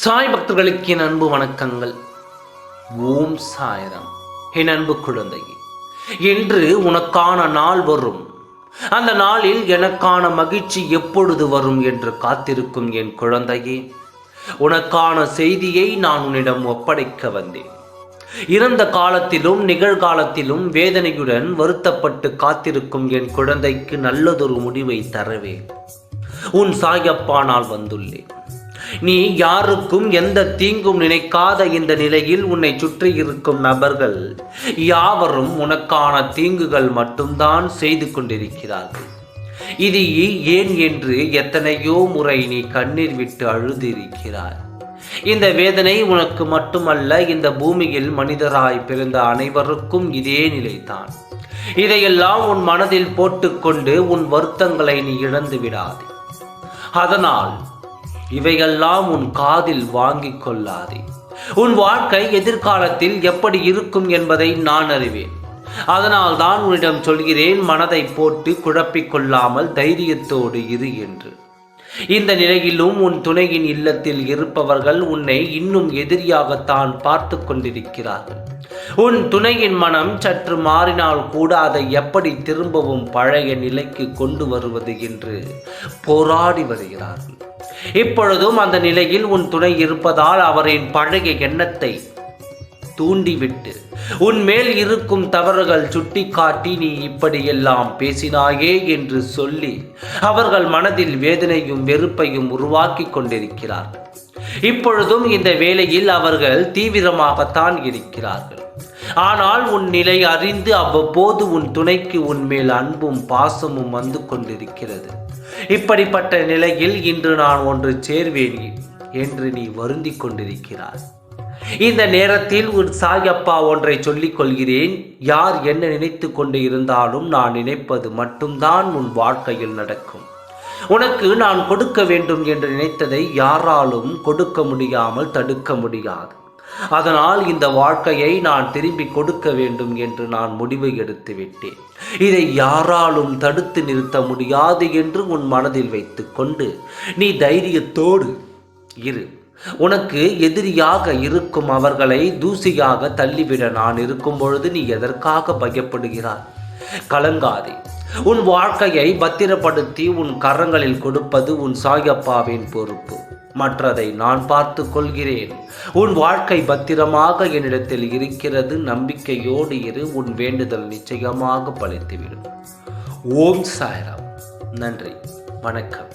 சாய் பக்தர்களுக்கு என் அன்பு வணக்கங்கள். ஓம் சாய்ராம். என் அன்பு குழந்தை என்று உனக்கான நாள் வரும். அந்த நாளில் எனக்கான மகிழ்ச்சி எப்பொழுது வரும் என்று காத்திருக்கும் என் குழந்தையே உனக்கான செய்தியை நான் உன்னிடம் ஒப்படைக்க வந்தேன். இறந்த காலத்திலும் நிகழ்காலத்திலும் வேதனையுடன் வருத்தப்பட்டு காத்திருக்கும் என் குழந்தைக்கு நல்லதொரு முடிவை தரவே. உன் சாயப்பா நான் வந்துள்ளேன். நீ யாருக்கும் எந்த தீங்கும் நினைக்காத இந்த நிலையில் உன்னை சுற்றி இருக்கும் நபர்கள் யாவரும் உனக்கான தீங்குகள் மட்டும்தான் செய்து கொண்டிருக்கிறார்கள். இது ஏன் என்று எத்தனையோ முறை நீ கண்ணீர் விட்டு அழுதிருக்கிறாய். இந்த வேதனை உனக்கு மட்டுமல்ல இந்த பூமியில் மனிதராய் பிறந்த அனைவருக்கும் இதே நிலைதான். இதையெல்லாம் உன் மனதில் போட்டுக்கொண்டு உன் வருத்தங்களை நீ இழந்து விடாது அதனால் இவையெல்லாம் உன் காதில் வாங்கிக் கொள்ளாதே. உன் வாழ்க்கை எதிர்காலத்தில் எப்படி இருக்கும் என்பதை நான் அறிவேன். அதனால் தான் உன்னிடம் சொல்கிறேன் மனதை போட்டு குழப்பிக் கொள்ளாமல் தைரியத்தோடு இரு என்று. இந்த நிலையிலும் உன் துணையின் இல்லத்தில் இருப்பவர்கள் உன்னை இன்னும் எதிரியாகத்தான் பார்த்து கொண்டிருக்கிறார்கள். உன் துணையின் மனம் சற்று மாறினால் கூட அதை எப்படி திரும்பவும் பழைய நிலைக்கு கொண்டு வருவது என்று போராடி வருகிறார்கள். இப்பொழுதும் அந்த நிலையில் உன் துணை இருப்பதால் அவரின் பழைய எண்ணத்தை தூண்டிவிட்டு உன் மேல் இருக்கும் தவறுகள் சுட்டிக்காட்டி நீ இப்படியெல்லாம் பேசினாயே என்று சொல்லி அவர்கள் மனதில் வேதனையும் வெறுப்பையும் உருவாக்கி கொண்டிருக்கிறார்கள். இப்பொழுதும் இந்த வேளையில் அவர்கள் தீவிரமாகத்தான் இருக்கிறார்கள். ஆனால் உன் நிலை அறிந்து அவ்வப்போது உன் துணைக்கு உன் மேல் அன்பும் பாசமும் வந்து கொண்டிருக்கிறது. இப்படிப்பட்ட நிலையில் இன்று நான் ஒன்று சேர்வேன் என்று நீ வருந்தி கொண்டிருக்கிறாய். இந்த நேரத்தில் உன் சாயப்பா ஒன்றை சொல்லிக் கொள்கிறேன். யார் என்ன நினைத்து கொண்டு இருந்தாலும் நான் நினைப்பது மட்டும்தான் உன் வாழ்க்கையில் நடக்கும். உனக்கு நான் கொடுக்க வேண்டும் என்று நினைத்ததை யாராலும் கொடுக்க முடியாமல் தடுக்க முடியாது. அதனால் இந்த வாழ்க்கையை நான் திரும்பி கொடுக்க வேண்டும் என்று நான் முடிவு எடுத்து விட்டேன். இதை யாராலும் தடுத்து நிறுத்த முடியாது என்று உன் மனதில் வைத்துக்கொண்டு நீ தைரியத்தோடு இரு. உனக்கு எதிரியாக இருக்கும் அவர்களை தூசியாக தள்ளிவிட நான் இருக்கும் பொழுது நீ எதற்காக பயப்படுகிறாய்? கலங்காதே. உன் வாழ்க்கையை பத்திரப்படுத்தி உன் கரங்களில் கொடுப்பது உன் சாயப்பாவின் பொறுப்பு. மற்றதை நான் பார்த்து கொள்கிறேன். உன் வாழ்க்கை பத்திரமாக என்னிடத்தில் இருக்கிறது. நம்பிக்கையோடு இரு. உன் வேண்டுதல் நிச்சயமாக பழித்துவிடும் ஓம் சாய்ராம். நன்றி. வணக்கம்.